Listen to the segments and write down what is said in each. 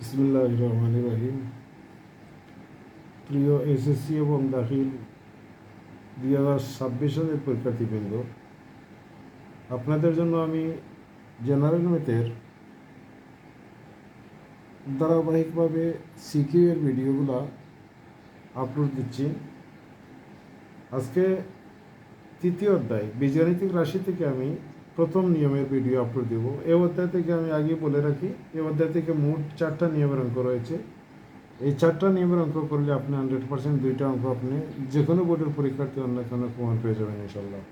বিসমুল্লাহ রহমান রহিম প্রিয় এসএসসি এবং দাখিল দুই হাজার ছাব্বিশ সালের পরীক্ষার্থীবৃন্দ, আপনাদের জন্য আমি জেনারেল ম্যাথের ধারাবাহিকভাবে সিকিউ এর ভিডিওগুলো আপলোড দিচ্ছি। আজকে তৃতীয় অধ্যায়, বীজগাণিতিক রাশি থেকে আমি প্রথম নিয়মের ভিডিও আপলোড দেব। এই অধ্যায় থেকে আমি আগে বলে রাখি, এ অধ্যায় থেকে মোট চারটা নিয়মের অঙ্ক রয়েছে। এই চারটা নিয়মের অঙ্ক করলে আপনি হান্ড্রেড পার্সেন্ট দুইটা অঙ্ক আপনি যে কোনো বোর্ডের পরীক্ষার্থী অন্য কোনো প্রমাণ পেয়ে যাবেন ইনশাল্লাহ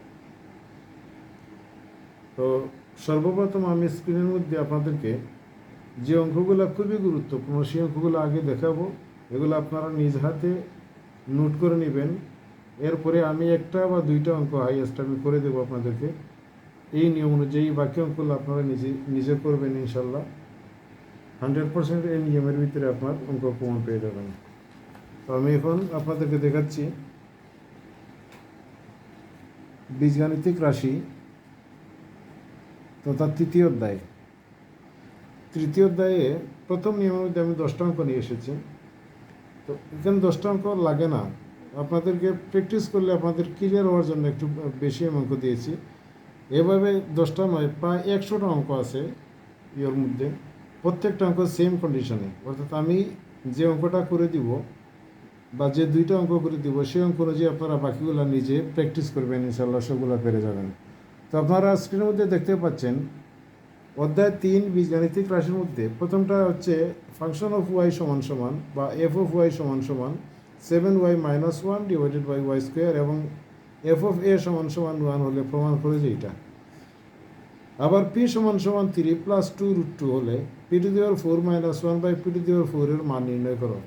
তো সর্বপ্রথম আমি স্ক্রিনের মধ্যে আপনাদেরকে যে অঙ্কগুলো খুবই গুরুত্বপূর্ণ, সেই অঙ্কগুলো আগে দেখাবো। এগুলো আপনারা নিজ হাতে নোট করে নেবেন। এরপরে আমি একটা বা দুইটা অঙ্ক হাইয়েস্ট আমি করে দেবো আপনাদেরকে। এই নিয়ম অনুযায়ী বাকি অঙ্কগুলো আপনারা নিজে নিজে করবেন ইনশাল্লাহ। হান্ড্রেড পার্সেন্ট এই নিয়মের ভিতরে আপনার অঙ্ক প্রমাণ পেয়ে যাবেন। তো আমি এখন আপনাদেরকে দেখাচ্ছি বীজগাণিতিক রাশি, তথা তৃতীয় অধ্যায়। তৃতীয় অধ্যায়ে প্রথম নিয়মের মধ্যে আমি দশটা অঙ্ক নিয়ে এসেছি। তো এখানে দশটা অঙ্ক লাগে না। আপনাদেরকে প্র্যাকটিস করলে আপনাদের ক্লিয়ার হওয়ার জন্য একটু বেশি অঙ্ক দিয়েছি। এভাবে দশটা নয়, প্রায় একশোটা অঙ্ক আছে ইয়ের মধ্যে। প্রত্যেকটা অঙ্ক সেম কন্ডিশনে অর্থাৎ আমি যে অঙ্কটা করে দিব বা যে দুইটা অঙ্ক করে দিব, সেই অঙ্ক অনুযায়ী আপনারা বাকিগুলো নিজে প্র্যাকটিস করবেন ইনশাল্লাহ সবগুলো পেরে যাবেন। তো আপনারা স্ক্রিনের মধ্যে দেখতে পাচ্ছেন, অধ্যায় তিন, বীজগাণিতিক রাশির মধ্যে প্রথমটা হচ্ছে ফাংশন অফ ওয়াই সমান সমান বা এফ অফ ওয়াই সমান সমান seven Y minus one divided by Y square এবং এফ অফ এ সমান সমান ওয়ান হলে প্রমাণ করে যে এটা। আবার পি সমান সমান three plus two root two হলে পি টু দেওয়ার four minus one by P two দেওয়ার ফোরের মান নির্ণয় করো।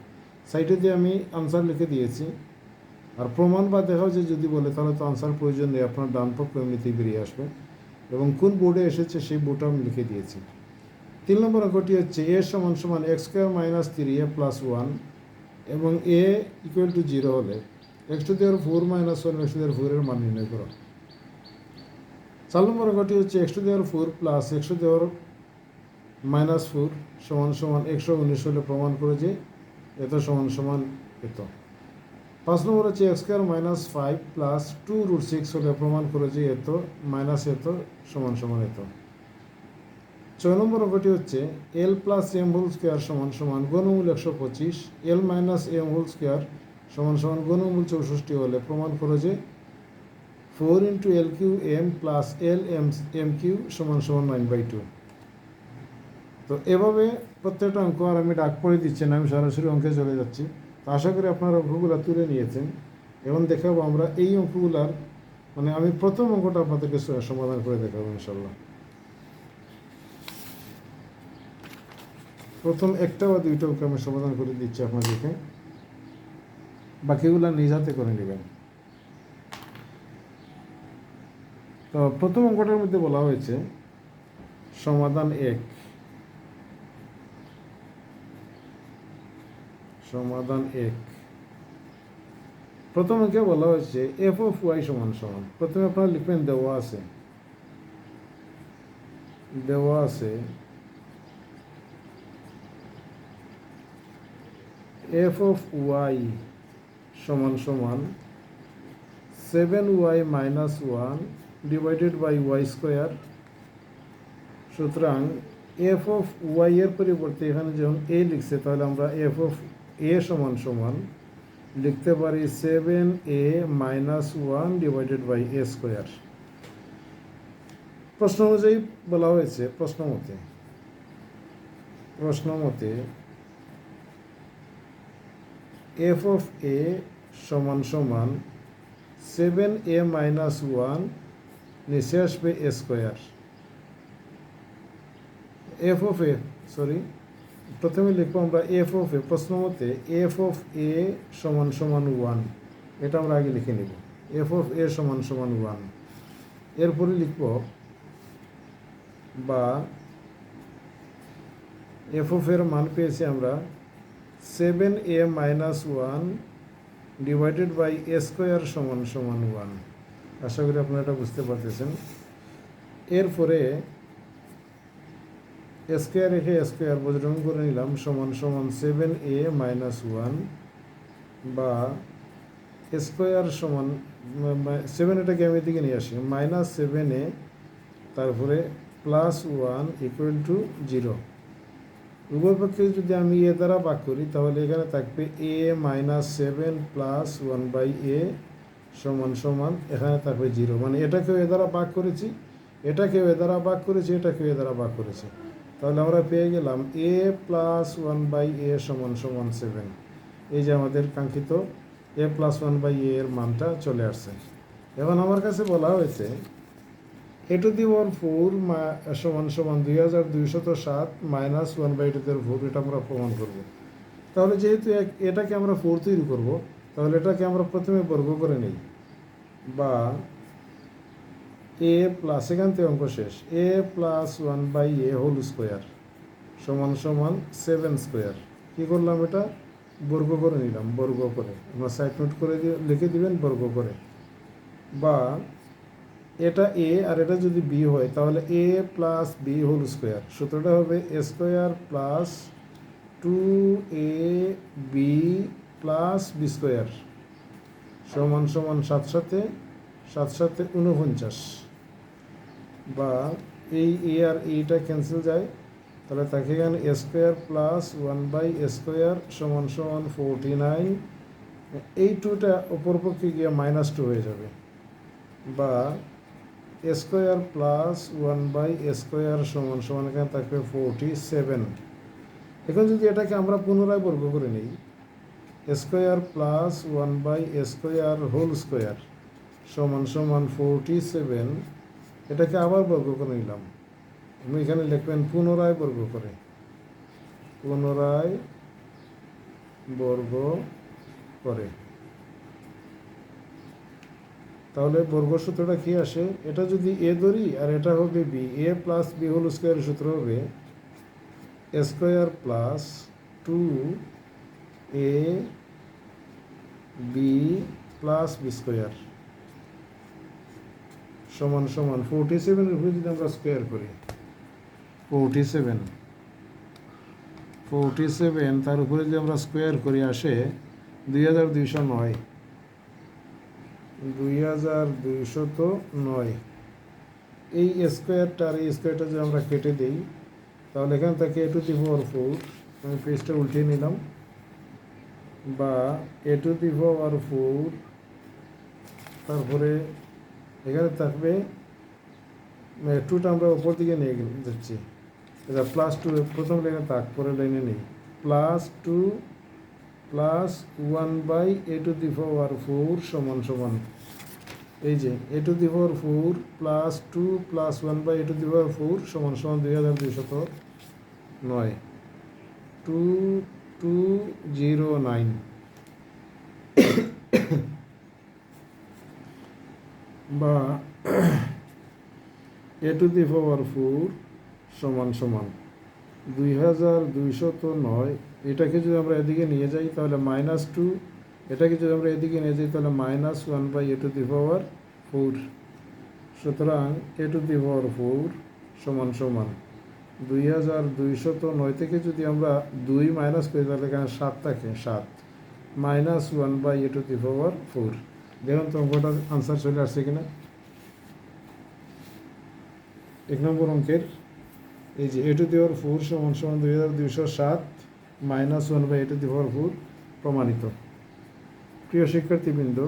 সাইটে দিয়ে আমি আনসার লিখে দিয়েছি, আর প্রমাণ বা দেখাও যে যদি বলে, তাহলে তো আনসার প্রয়োজন নেই, আপনার ডান পক্ষ এমনিতেই বেরিয়ে আসবে। এবং কোন বোর্ডে এসেছে সেই বোর্ডটা আমি লিখে দিয়েছি। তিন নম্বর অঙ্কটি হচ্ছে এ সমান সমান X square minus three A plus one এবং এ ইকুয়াল টু জিরো হলে এক্স টু দেওয়ার four minus one X two দেওয়ার ফোরের মান নির্ণয় করো। চার নম্বর অঙ্কটি হচ্ছে একশো দেওয়ার ফোর প্লাস একশো দেওয়ার মাইনাস ফোর সমান সমান একশো উনিশ হলে প্রমাণ করে যে এত সমান সমান এত। পাঁচ নম্বর হচ্ছে X square minus five plus two root six হলে প্রমাণ করে যে এত মাইনাস এত সমান সমান এত। ছয় নম্বর অঙ্কটি হচ্ছে L plus M whole square সমান সমান গণমূল একশো পঁচিশ L minus M whole square সমান সমান গণমূল চৌষট্টি হলে প্রমাণ করো যে four into L Q M plus L M M Q সমান সমান নাইন বাই টু। তো এভাবে প্রত্যেকটা অঙ্ক আর আমি ডাক পড়ে দিচ্ছি না, আমি সরাসরি অঙ্কে চলে যাচ্ছি। তো আশা করি আপনারা অঙ্কগুলো তুলে নিয়েছেন। এবং দেখাবো আমরা এই অঙ্কগুলার মানে আমি প্রথম অঙ্কটা আপনাদেরকে সমাধান করে দেখাবো ইনশাল্লাহ প্রথম একটা বা দুইটা অঙ্ক আমি সমাধান করে দিচ্ছি আপনাদেরকে। বাকিগুলো নিজ হাতে করে নেবেন। তো প্রথম অঙ্কটার মধ্যে বলা হয়েছে, সমাধান এক। সমাধান এক। প্রথম অঙ্কে বলা হয়েছে এফ অফ ওয়াই সমান সমান। প্রথমে আপনারা লিখবেন দেওয়া আছে। দেওয়া আছে এফ অফ ওয়াই সমান সমান seven Y minus one divided by Y square সুতরাং এফ অফ ওয়াই এর পরিবর্তে এখানে যখন এ লিখছে, তাহলে আমরা এফ অফ এ সমান সমান লিখতে পারি seven A minus one divided by A square প্রশ্ন অনুযায়ী বলা হয়েছে, প্রশ্ন মতে। প্রশ্ন মতে এফ অফ এ সমান সমান সেভেন এ মাইনাস ওয়ান নিচে আসবে A square F of A sorry প্রথমে লিখব আমরা এফ অফ এ প্রশ্ন মতে এফ অফ এ সমান সমান ওয়ান এটা আমরা আগে লিখে নিব। এফ অফ এ সমান সমান ওয়ান এরপরে লিখব বা এফ অফ এর মান পেয়েছি আমরা seven A minus one divided by A square সমান সমান ওয়ান আশা করি আপনারা এটা বুঝতে পারতেছেন। এরপরে স্কোয়ার রেখে স্কোয়ার বজ্রং করে নিলাম সমান সমান সেভেন এ মাইনাস ওয়ান বা স্কোয়ার সমান সেভেন এটাকে আমি এদিকে নিয়ে আসি মাইনাস সেভেন এ তারপরে plus one equal to zero উভয় পক্ষে যদি আমি এ দ্বারা ভাগ করি, তাহলে এখানে থাকবে A minus seven plus one by A সমান সমান, এখানে থাকবে জিরো মানে এটাকেও এ দ্বারা ভাগ করেছি, এটাকেও এ দ্বারা ভাগ করেছি, এটাকেও এ দ্বারা ভাগ করেছি। তাহলে আমরা পেয়ে গেলাম A plus one by A সমান সমান সেভেন এই যে আমাদের কাঙ্ক্ষিত A plus one by A এর মানটা চলে আসছে। এখন আমার কাছে বলা হয়েছে A to the one four সমান সমান দুই হাজার দুইশত সাত minus one by two four এটা আমরা প্রমাণ করব। তাহলে যেহেতু এটাকে আমরা ফোর তৈরি করব, তাহলে এটাকে আমরা প্রথমে বর্গ করে নিই। বা এ প্লাস এখান অঙ্ক শেষ। A plus one by A whole square সমান সমান সেভেন স্কোয়ার। কী করলাম এটা? বর্গ করে নিলাম, বর্গ করে। আমরা সাইড নোট করে দিয়ে, লিখে দিবেন বর্গ করে। বা এটা এ আর এটা যদি বি হয়, তাহলে A plus B whole square সূত্রটা হবে A square plus two A B plus B square সমান সমান সাত সাথে সাত সাথে উনপঞ্চাশ বা এই এ আর এইটা ক্যান্সেল যায়, তাহলে তাকে এখানে A square plus one by A square সমান সমান ফোরটি নাইন এই টুটা অপর পক্ষে গিয়ে মাইনাস টু হয়ে যাবে। বা square plus one by square সমান সমান এখানে থাকবে ফোরটি সেভেন এখন যদি এটাকে আমরা পুনরায় বর্গ করে নিই square plus one by square whole square সমান সমান ফোরটি সেভেন এটাকে আবার বর্গ করে নিলাম। আমি এখানে লিখবেন পুনরায় বর্গ করে। পুনরায় বর্গ করে। তাহলে বর্গ সূত্রটা কি আসে? এটা যদি এ ধরি আর এটা হবে B A plus B whole স্কোয়ারের সূত্র হবে square plus two A B plus B square সমান সমান ফোরটি সেভেনের উপরে যদি আমরা স্কোয়ার করি ফোরটি সেভেন ফোরটি সেভেন তার উপরে যদি আমরা স্কোয়ার করি আসে দুই হাজার দুইশো নয়। দুই হাজার দুইশত নয়। এই স্কোয়ারটা আর এই স্কোয়ারটা যদি আমরা কেটে দিই, তাহলে এখান থেকে এ টু দি পাওয়ার ফোর আমি পেজটা উল্টিয়ে নিলাম, বা এ টু দি পাওয়ার ফোর তারপরে এখানে থাকবে টুটা আমরা উপর দিকে নিয়ে যাচ্ছি। প্লাস টু প্রথম লাইনে থাক, পরের লাইনে নেই। Plus two plus one by A to the power four সমান সমান। এই যে A to the power four plus two plus one by A to the power four সমান সমান দুই হাজার দুইশত নয়। টু টু জিরো নাইন বা এ টু দি পাওয়ার ফোর সমান সমান। দুই হাজার দুইশত নয়, এটাকে যদি আমরা এদিকে নিয়ে যাই, তাহলে মাইনাস টু এটাকে যদি আমরা এদিকে নিয়ে যাই, তাহলে minus one by A to the power four সুতরাং A to the power four সমান সমান দুই হাজার দুইশত নয় থেকে যদি আমরা দুই মাইনাস করি, তাহলে এখানে সাত থাকে, সাত। Minus one by A to the power four দেখুন তো অঙ্কটার আনসার চলে আসছে কিনা। এক নম্বর অঙ্কের এই যে এ টু দি ফোর সমান সমান দুই হাজার দুইশো সাত minus one by A to the four প্রমাণিত। প্রিয় শিক্ষার্থীবৃন্দ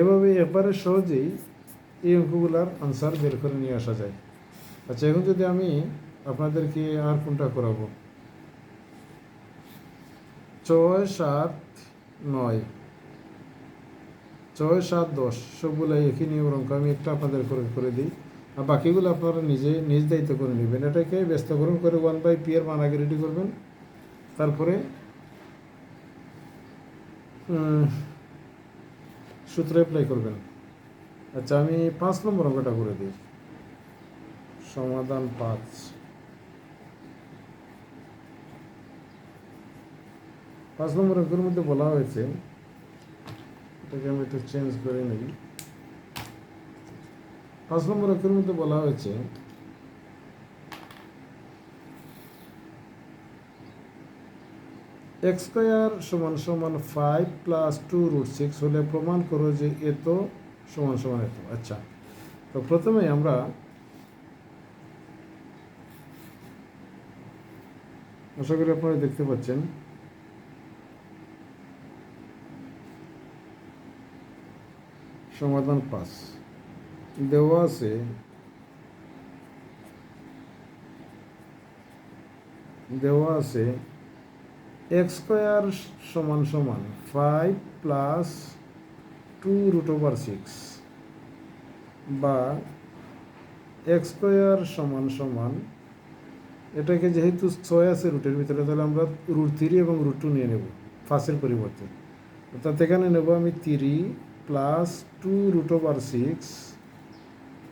এভাবে একবারে সহজেই এই অঙ্কগুলার আনসার বের করে নিয়ে আসা যায়। আচ্ছা এখন যদি আমি আপনাদেরকে আর কোনটা করাবো? ছয় সাত নয়। ছয় সাত দশ সবগুলো একই নিয়মের অঙ্ক আমি একটা আপনাদের করে করে দিই। আর বাকিগুলো আপনারা নিজে, নিজ দায়িত্ব করে নেবেন। এটাকে ব্যস্তকরণ করে ওয়ান বাই পি এর মান আগে রেডি করবেন। তারপরে সূত্র অ্যাপ্লাই করবেন। আচ্ছা আমি পাঁচ নম্বর অঙ্কটা করে দিই। সমাধান পাঁচ। পাঁচ নম্বর অঙ্কের মধ্যে বলা হয়েছে, এটাকে আমি একটু চেঞ্জ করে নিই। পাঁচ নম্বর অক্ষের মধ্যে বলা হয়েছে এক্স স্কোয়ার সমান সমান five plus two root six হলে প্রমাণ করো যে এত সমান সমান এত আচ্ছা তো প্রথমে আমরা আশা করি আপনারা দেখতে পাচ্ছেন। সমাধান পাস। দেওয়া আছে। দেওয়া আছে এক্স স্কোয়ার সমান সমান five plus two root over six বা এক্স স্কোয়ার সমান সমান, এটাকে যেহেতু ছয় আছে রুটের ভিতরে, তাহলে আমরা রুট থ্রি এবং রুট টু নিয়ে নেব ফার্স্টের পরিবর্তে। অর্থাৎ এখানে নেব আমি three plus two root over six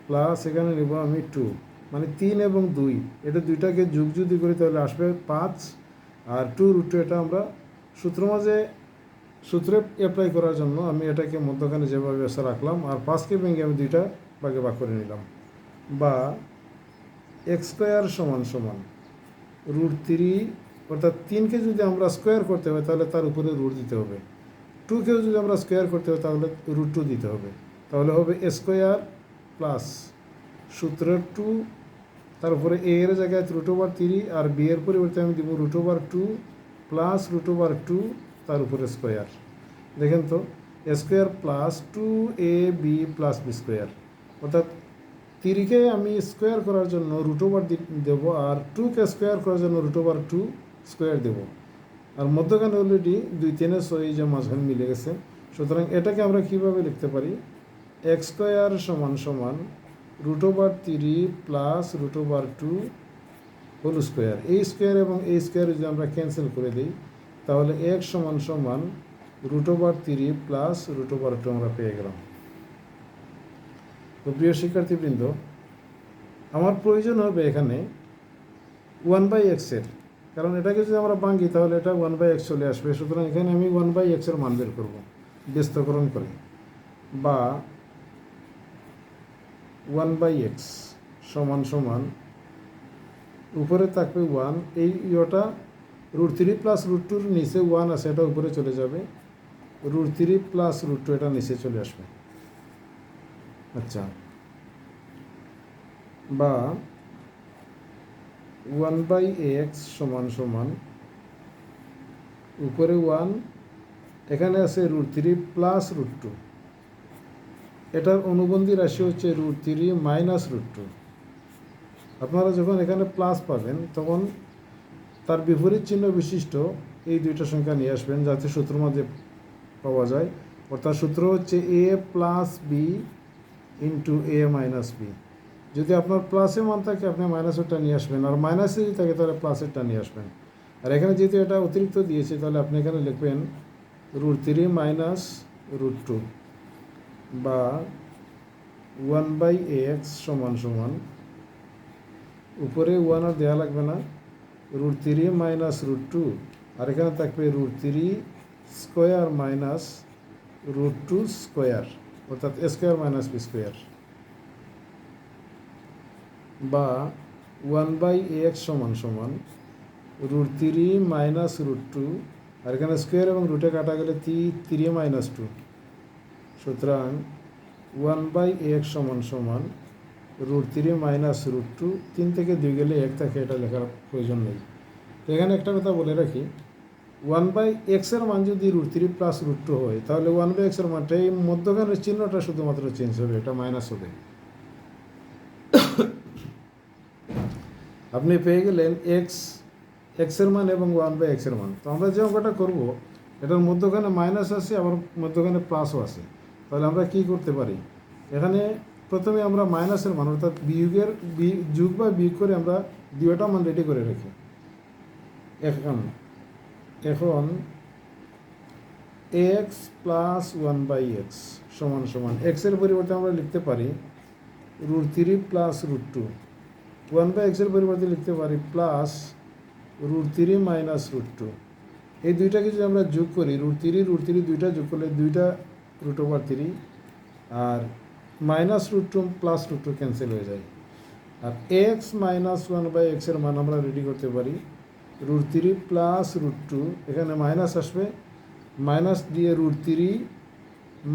plus এখানে নেব আমি টু মানে তিন এবং দুই। এটা দুইটাকে যুগ যদি করি তাহলে আসবে পাঁচ, আর টু রুট টু এটা আমরা সূত্র মাঝে সূত্রে অ্যাপ্লাই করার জন্য আমি এটাকে মধ্যখানে যেভাবে ব্যবস্থা রাখলাম, আর পাঁচকে ভেঙে আমি দুইটা ভাগে ভাগ করে নিলাম। বা এক্স স্কোয়ার সমান সমান রুট থ্রি অর্থাৎ তিনকে যদি আমরা স্কোয়ার করতে হয় তাহলে তার উপরে রুট দিতে হবে। টুকেও যদি আমরা স্কোয়ার করতে হয় তাহলে রুট টু দিতে হবে। তাহলে হবে স্কোয়ার প্লাস সূত্রের টু তারপরে এ এর জায়গায় রুট ওভার থ্রি আর বি এর পরিবর্তে আমি দিব root over two plus root over two তার উপরে স্কোয়ার দেখেন তো square plus two A B plus B square অর্থাৎ থ্রিকে আমি স্কোয়ার করার জন্য রুট ওভার দেবো আর টুকে স্কোয়ার করার জন্য রুট ওভার টু স্কোয়ার দেব। আর মধ্যখানে অলরেডি দুই তিনে ছয় যে মাঝখানে মিলে গেছে। সুতরাং এটাকে আমরা কীভাবে লিখতে পারি? এক্স স্কোয়ার সমান সমান root over three plus root over two whole square. এই স্কোয়ার এবং এই স্কোয়ার যদি আমরা ক্যান্সেল করে দিই, তাহলে এক সমান সমান root over three plus root over two আমরা পেয়ে গেলাম। তো প্রিয় শিক্ষার্থীবৃন্দ, আমার প্রয়োজন হবে এখানে ওয়ান বাই এক্সের কারণ এটাকে যদি আমরা ভাঙি, তাহলে এটা ওয়ান বাই এক্স চলে আসবে। সুতরাং এখানে আমি ওয়ান বাই এক্সের মান বের করব, ব্যস্তকরণ করে। বা ওয়ান বাই এক্স সমান সমান, উপরে থাকবে ওয়ান, এই ইয়েটা রুট থ্রি প্লাস রুট টুর নিচে ওয়ান আছে, এটা উপরে চলে যাবে। Root three plus root two, এটা নিচে চলে আসবে। আচ্ছা। বা ওয়ান বাই এক্স সমান সমান, উপরে ওয়ান, এখানে আছে root three plus root two. এটার অনুবন্ধী রাশি হচ্ছে root three minus root two আপনারা যখন এখানে প্লাস পাবেন, তখন তার বিপরীত চিহ্ন বিশিষ্ট এই দুইটা সংখ্যা নিয়ে আসবেন, যাতে সূত্রের মধ্যে পাওয়া যায়। অর্থাৎ সূত্র হচ্ছে A plus B into A minus B যদি আপনার প্লাসে মান থাকে, আপনি মাইনাসেরটা নিয়ে আসবেন, আর মাইনাসে যদি থাকে, তাহলে প্লাসেরটা নিয়ে আসবেন। আর এখানে যেহেতু এটা অতিরিক্ত দিয়েছে, তাহলে আপনি এখানে লিখবেন root three minus root two বা ওয়ান বাই এক্স সমান সমান, উপরে ওয়ান আর দেওয়া লাগবে না root three minus root two আর এখানে থাকবে root three square minus root two square অর্থাৎ স্কোয়ার মাইনাস বি স্কোয়ার বা ওয়ান বাই এক্স সমান সমান root three minus root two আর এখানে স্কোয়ার এবং রুটে কাটা গেলে থ্রি থ্রি মাইনাস টু সুতরাং ওয়ান বাই এক্স সমান সমান root three minus root two, তিন থেকে দুই গেলে এক থাকে, এটা লেখার প্রয়োজন নেই। তো এখানে একটা কথা বলে রাখি, ওয়ান বাই এক্সের মান যদি root three plus root two হয়, তাহলে ওয়ান বাই এক্সের মানটা এই মধ্যখানের চিহ্নটা শুধুমাত্র চেঞ্জ হবে, এটা মাইনাস হবে। আপনি পেয়ে গেলেন এক্স এক্সের মান এবং ওয়ান বাই এক্সের মান। তো আমরা যে অঙ্কটা করব, এটার মধ্যখানে মাইনাস আছে, আবার মধ্যখানে প্লাসও আছে। তাহলে আমরা কি করতে পারি? এখানে প্রথমে আমরা মাইনাসের মান, অর্থাৎ বিয়োগের যুগ বা বিয়োগ করে আমরা দুইটা মান রেডি করে রাখি, এখন এখন X plus one by X সমান সমান এক্সের পরিবর্তে আমরা লিখতে পারি root three plus root two one by এক্সের পরিবর্তে লিখতে পারি plus root three minus root two এই দুইটাকে যদি আমরা যোগ করি রুট থ্রি রুট থ্রি দুইটা যোগ করলে দুইটা রুট ওভার থ্রি আর minus root two plus root two cancel হয়ে যায়। আর এক্স মাইনাস ওয়ান বাই এক্সের মান আমরা রেডি করতে পারি। Root three plus root two এখানে মাইনাস আসবে। মাইনাস দিয়ে রুট থ্রি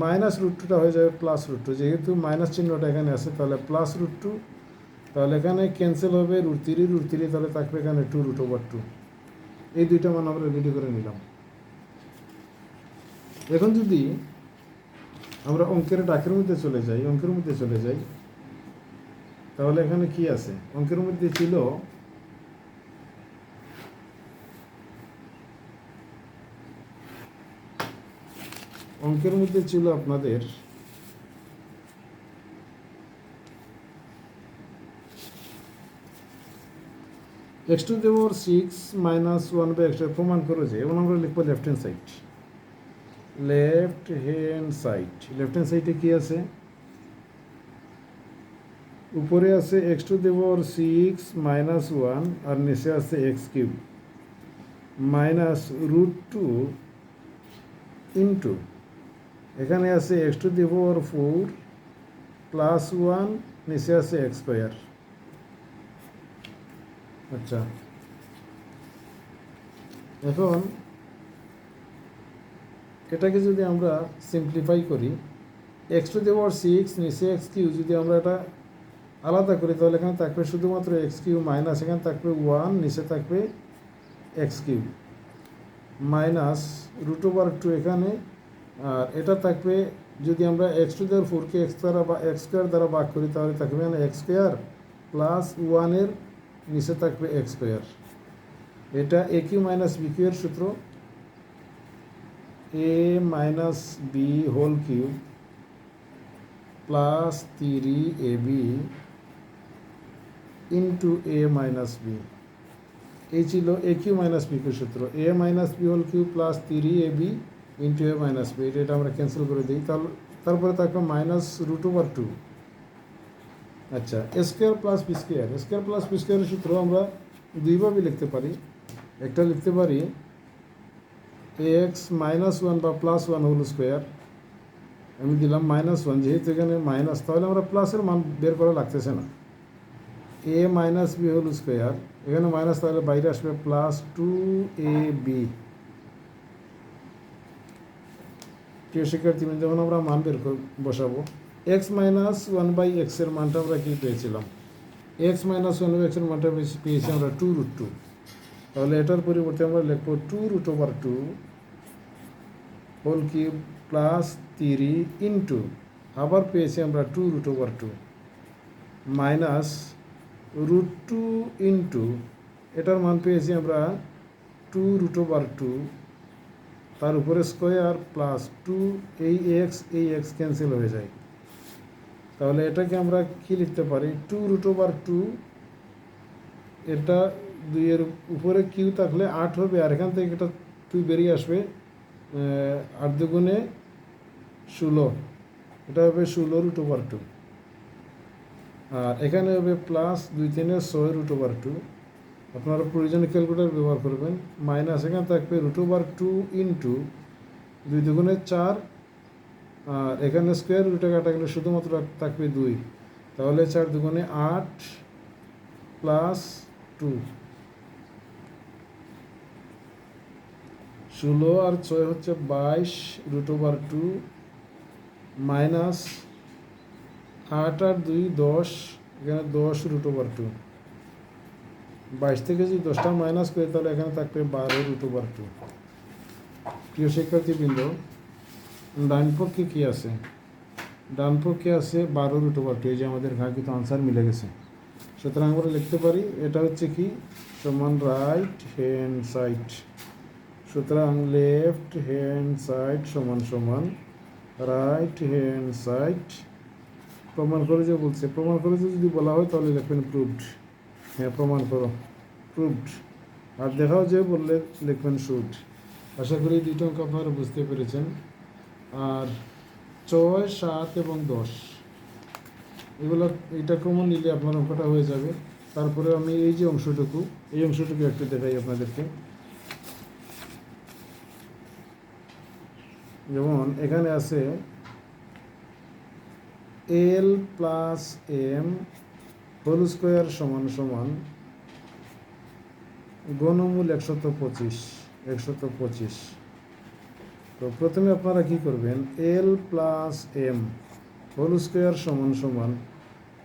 মাইনাস রুট টুটা হয়ে যাবে প্লাস রুট টু যেহেতু মাইনাস চিহ্নটা এখানে আছে, তাহলে প্লাস রুট টু তাহলে এখানে ক্যান্সেল হবে রুট থ্রি রুট থ্রি তাহলে থাকবে এখানে টু রুট ওভার টু এই দুইটা মান আমরা রেডি করে নিলাম। এখন যদি আমরা অঙ্কের ডাকের মধ্যে চলে যাই, অঙ্কের মধ্যে চলে যাই। তাহলে এখানে কি আছে? অঙ্কের মধ্যে ছিল অঙ্কের মধ্যে ছিল আপনাদের এক্স টু দেওয়ার সিক্স মাইনাস ওয়ান বাই এক্সটা প্রমাণ করো যে এবং আমরা লিখব left hand side left hand side. Left hand সাইডে কি আছে? উপরে আছে এক্স টু দেওয়ার সিক্স মাইনাস ওয়ান আর নিচে আছে X cube minus root two into এখানে আছে X to the power four plus one নিচে আছে এক্স স্কোয়ার আচ্ছা। এখন এটাকে যদি আমরা সিম্পলিফাই করি X to the power six নিচে এক্স কিউ যদি আমরা এটা আলাদা করি, তাহলে এখানে থাকবে শুধুমাত্র এক্স কিউ মাইনাস এখানে থাকবে ওয়ান নিচে থাকবে X Q minus root over two এখানে, আর এটা থাকবে যদি আমরা এক্স টু দেওয়ার ফোরকে এক্স দ্বারা বা এক্স স্কোয়ার দ্বারা ভাগ করি, তাহলে থাকবে এখানে এক্স স্কোয়ার প্লাস ওয়ানের নিচে থাকবে এক্স স্কোয়ার এটা a cube minus b cube এর সূত্র। A minus b whole cube plus three a b into a minus b এই ছিল a cube minus b cube সূত্র a minus b whole cube plus three a b into a minus b এটা আমরা cancel করে দিই। তাহলে, তারপরে থাকবে মাইনাস রুট ওভার টু আচ্ছা square plus b square square plus b স্কোয়ারের সূত্র আমরা দুইভাবে লিখতে পারি। একটা লিখতে পারি এক্স মাইনাস ওয়ান বা প্লাস ওয়ান হোল স্কোয়ার। আমি দিলাম মাইনাস ওয়ান, যেহেতু এখানে মাইনাস, তাহলে আমরা প্লাসের মান বের করা লাগতেছে না। A minus b whole square, এখানে মাইনাস তাহলে বাইরে আসবে প্লাস টু এ বি। প্রিয় শিক্ষার্থী যেমন আমরা মান বের কর- বসাবো, এক্স মাইনাস ওয়ান বাই এক্সের মানটা আমরা কি পেয়েছিলাম? এক্স মাইনাস ওয়ান বাই এক্সের মানটা পেয়েছি আমরা টু রুট টু। তাহলে এটার পরিবর্তে আমরা লিখব two root over two whole cube plus three into আবার পেয়েছি আমরা two root over two minus root two into এটার মান পেয়েছি আমরা টু রুট ওভার টু তার উপরে স্কোয়ার প্লাস টু এই এক্স এই এক্স ক্যান্সেল হয়ে যায়। তাহলে এটাকে আমরা কি লিখতে পারি? টু রুট ওভার টু এটা দুইয়ের উপরে কিউ থাকলে আট হবে, আর এখান থেকে এটা তুই বেরিয়ে আসবে আট দুগুণে ষোলো। এটা হবে ষোলো রুট ওভার টু আর এখানে হবে প্লাস দুই তিনে ছয় রুট ওভার টু আপনারা প্রয়োজনে ক্যালকুলেটার ব্যবহার করবেন। মাইনাস এখানে থাকবে রুট ওভার টু ইন্টু দুই দুগুণে চার। আর এখানে স্কোয়ার রুটে কাটা গেলে শুধুমাত্র থাকবে দুই। তাহলে চার দুগুণে আট প্লাস টু ষোলো আর ছয় হচ্ছে বাইশ রুট ওভার টু মাইনাস আট আর দুই দশ, এখানে দশ রুট ওভার টু বাইশ থেকে যদি দশটা মাইনাস করি তাহলে এখানে থাকবে বারো রুট ওভার টু প্রিয় শিক্ষার্থীবৃন্দ, ডান পক্ষে কী আছে? ডান পক্ষে আছে বারো রুট ওভার টু এই যে আমাদের কিন্তু আনসার মিলে গেছে। সুতরাং আমরা লিখতে পারি, এটা হচ্ছে কি? সমান রাইট হ্যান্ড সাইড সুতরাং লেফট হ্যান্ড সাইড সমান সমান রাইট হ্যান্ড সাইড প্রমাণ করে যে বলছে। প্রমাণ করে যে যদি বলা হয় তাহলে লিখবেন প্রুভড হ্যাঁ প্রমাণ করো। প্রুভড আর দেখাও যে বললে লিখবেন শুড আশা করি এই দুটো অঙ্ক আপনারা বুঝতে পেরেছেন। আর ছয়, সাত এবং দশ। এগুলো এটা কমন নিলে আপনার অঙ্কটা হয়ে যাবে। তারপরে আমি এই যে অংশটুকু, এই অংশটুকু একটু দেখাই আপনাদেরকে। যেমন এখানে আছে l plus m whole square সমান সমান গণমূল একশত পঁচিশ একশত পঁচিশ। তো প্রথমে আপনারা কি করবেন? L plus m whole square সমান সমান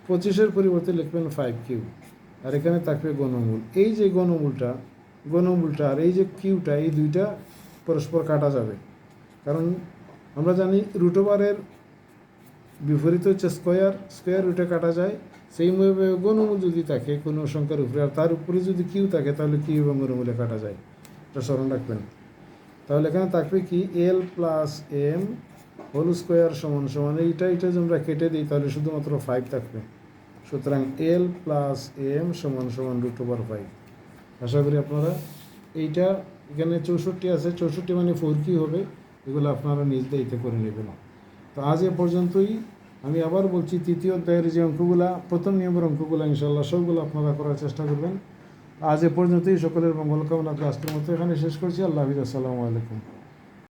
পঁচিশের পরিবর্তে লিখবেন ফাইভ কিউ আর এখানে থাকবে গণমূল। এই যে গণমূলটা গণমূলটা আর এই যে কিউটা এই দুইটা পরস্পর কাটা যাবে। কারণ আমরা জানি রুটোবারের বিপরীত হচ্ছে স্কোয়ার স্কোয়ার রুটে কাটা যায়। সেইভাবে গণমূল যদি থাকে কোনো সংখ্যার উপরে, আর তার উপরে যদি কিউ থাকে, তাহলে কিউ এবং গণমূলে কাটা যায়। এটা স্মরণ রাখবেন। তাহলে এখানে থাকবে কি? L plus m whole square সমান সমান, এইটা এটা যদি আমরা কেটে দিই, তাহলে শুধুমাত্র ফাইভ থাকবে। সুতরাং এল প্লাস এম সমান সমান রুট ওভার ফাইভ আশা করি আপনারা এইটা এখানে চৌষট্টি আছে, চৌষট্টি মানে ফোর কি হবে। এগুলো আপনারা নিজ দায়িত্বে করে নেবেন। তো আজ এ পর্যন্তই। আমি আবার বলছি, তৃতীয় অধ্যায়ের যে অঙ্কগুলা, প্রথম নিয়মের অঙ্কগুলো ইনশাল্লাহ সবগুলো আপনারা করার চেষ্টা করবেন। আজ এ পর্যন্তই। সকলের মঙ্গল কামনা করে আজকের মতো এখানে শেষ করছি। আল্লাহ হাফিজ। আসসালামু আলাইকুম।